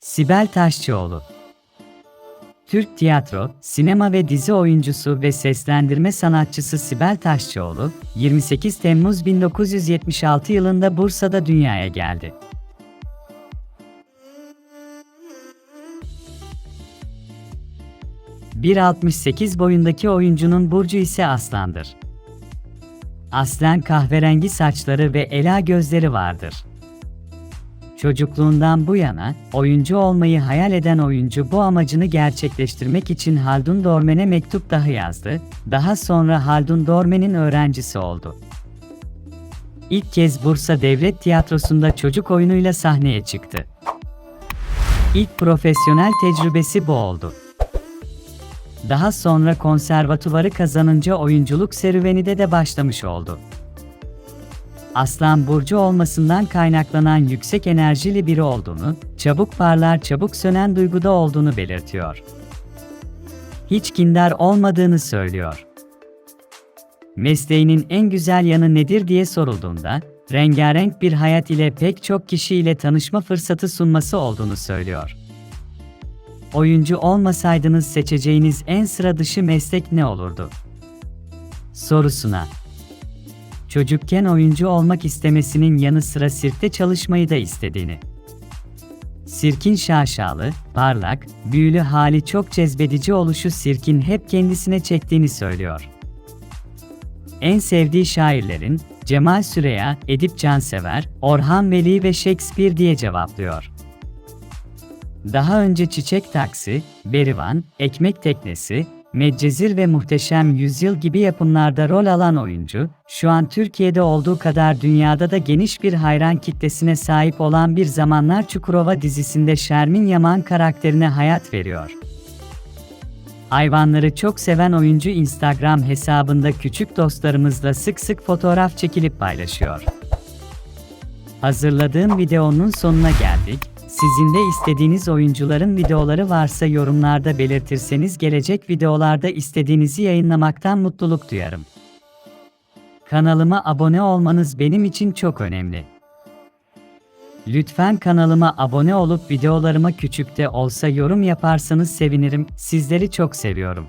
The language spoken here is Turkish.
Sibel Taşçıoğlu Türk tiyatro, sinema ve dizi oyuncusu ve seslendirme sanatçısı Sibel Taşçıoğlu, 28 Temmuz 1976 yılında Bursa'da dünyaya geldi. ...1.68 boyundaki oyuncunun burcu ise aslandır. Aslen kahverengi saçları ve ela gözleri vardır. Çocukluğundan bu yana, oyuncu olmayı hayal eden oyuncu bu amacını gerçekleştirmek için Haldun Dormen'e mektup dahi yazdı, daha sonra Haldun Dormen'in öğrencisi oldu. İlk kez Bursa Devlet Tiyatrosu'nda çocuk oyunuyla sahneye çıktı. İlk profesyonel tecrübesi bu oldu. Daha sonra konservatuvarı kazanınca oyunculuk serüveni de de başlamış oldu. Aslan burcu olmasından kaynaklanan yüksek enerjili biri olduğunu, çabuk parlar çabuk sönen duyguda olduğunu belirtiyor. Hiç kindar olmadığını söylüyor. Mesleğinin en güzel yanı nedir diye sorulduğunda, rengarenk bir hayat ile pek çok kişiyle tanışma fırsatı sunması olduğunu söylüyor. Oyuncu olmasaydınız seçeceğiniz en sıra dışı meslek ne olurdu? Sorusuna çocukken oyuncu olmak istemesinin yanı sıra sirkte çalışmayı da istediğini. Sirkin şaşalı, parlak, büyülü hali çok cezbedici oluşu sirkin hep kendisine çektiğini söylüyor. En sevdiği şairlerin Cemal Süreya, Edip Cansever, Orhan Veli ve Shakespeare diye cevaplıyor. Daha önce Çiçek Taksi, Berivan, Ekmek Teknesi, Medcezir ve Muhteşem Yüzyıl gibi yapımlarda rol alan oyuncu, şu an Türkiye'de olduğu kadar dünyada da geniş bir hayran kitlesine sahip olan Bir Zamanlar Çukurova dizisinde Şermin Yaman karakterine hayat veriyor. Hayvanları çok seven oyuncu Instagram hesabında küçük dostlarımızla sık sık fotoğraf çekilip paylaşıyor. Hazırladığım videonun sonuna geldik. Sizin de istediğiniz oyuncuların videoları varsa yorumlarda belirtirseniz gelecek videolarda istediğinizi yayınlamaktan mutluluk duyarım. Kanalıma abone olmanız benim için çok önemli. Lütfen kanalıma abone olup videolarıma küçük de olsa yorum yaparsanız sevinirim. Sizleri çok seviyorum.